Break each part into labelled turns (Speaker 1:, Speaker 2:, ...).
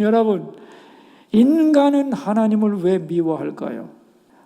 Speaker 1: 여러분, 인간은 하나님을 왜 미워할까요?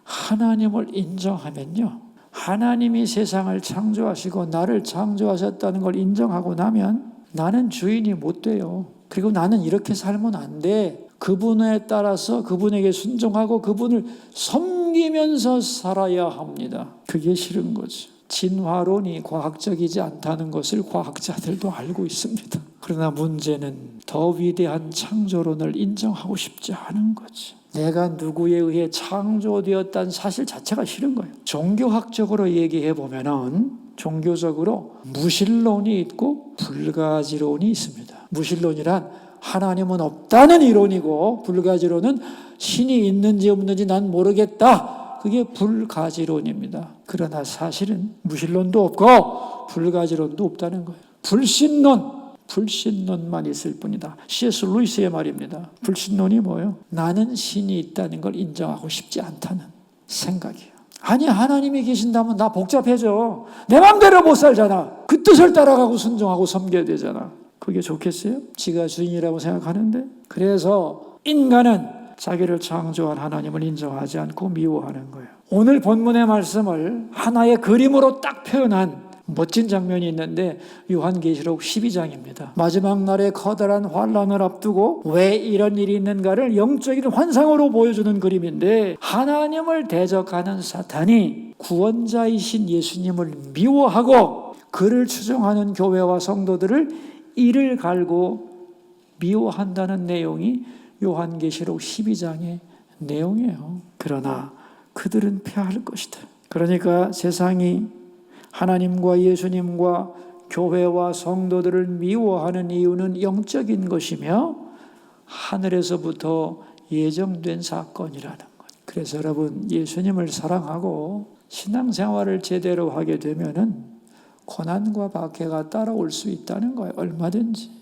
Speaker 1: 하나님을 인정하면요. 하나님이 세상을 창조하시고 나를 창조하셨다는 걸 인정하고 나면 나는 주인이 못 돼요. 그리고 나는 이렇게 살면 안 돼. 그분에 따라서 그분에게 순종하고 그분을 섬기면서 살아야 합니다. 그게 싫은 거죠. 진화론이 과학적이지 않다는 것을 과학자들도 알고 있습니다. 그러나 문제는 더 위대한 창조론을 인정하고 싶지 않은 거죠. 내가 누구에 의해 창조되었다는 사실 자체가 싫은 거예요. 종교학적으로 얘기해 보면은 종교적으로 무신론이 있고 불가지론이 있습니다. 무신론이란 하나님은 없다는 이론이고 불가지론은 신이 있는지 없는지 난 모르겠다. 그게 불가지론입니다. 그러나 사실은 무신론도 없고 불가지론도 없다는 거예요. 불신론, 불신론만 있을 뿐이다. C.S. 루이스의 말입니다. 불신론이 뭐예요? 나는 신이 있다는 걸 인정하고 싶지 않다는 생각이에요. 아니 하나님이 계신다면 나 복잡해져. 내 마음대로 못 살잖아. 그 뜻을 따라가고 순종하고 섬겨야 되잖아. 그게 좋겠어요? 지가 주인이라고 생각하는데 그래서 인간은 자기를 창조한 하나님을 인정하지 않고 미워하는 거예요. 오늘 본문의 말씀을 하나의 그림으로 딱 표현한 멋진 장면이 있는데 요한계시록 12장입니다. 마지막 날에 커다란 환란을 앞두고 왜 이런 일이 있는가를 영적인 환상으로 보여주는 그림인데 하나님을 대적하는 사탄이 구원자이신 예수님을 미워하고 그를 추종하는 교회와 성도들을 이를 갈고 미워한다는 내용이 요한계시록 12장의 내용이에요. 그러나 그들은 패할 것이다. 그러니까 세상이 하나님과 예수님과 교회와 성도들을 미워하는 이유는 영적인 것이며 하늘에서부터 예정된 사건이라는 것. 그래서 여러분 예수님을 사랑하고 신앙생활을 제대로 하게 되면은 고난과 박해가 따라올 수 있다는 거예요. 얼마든지.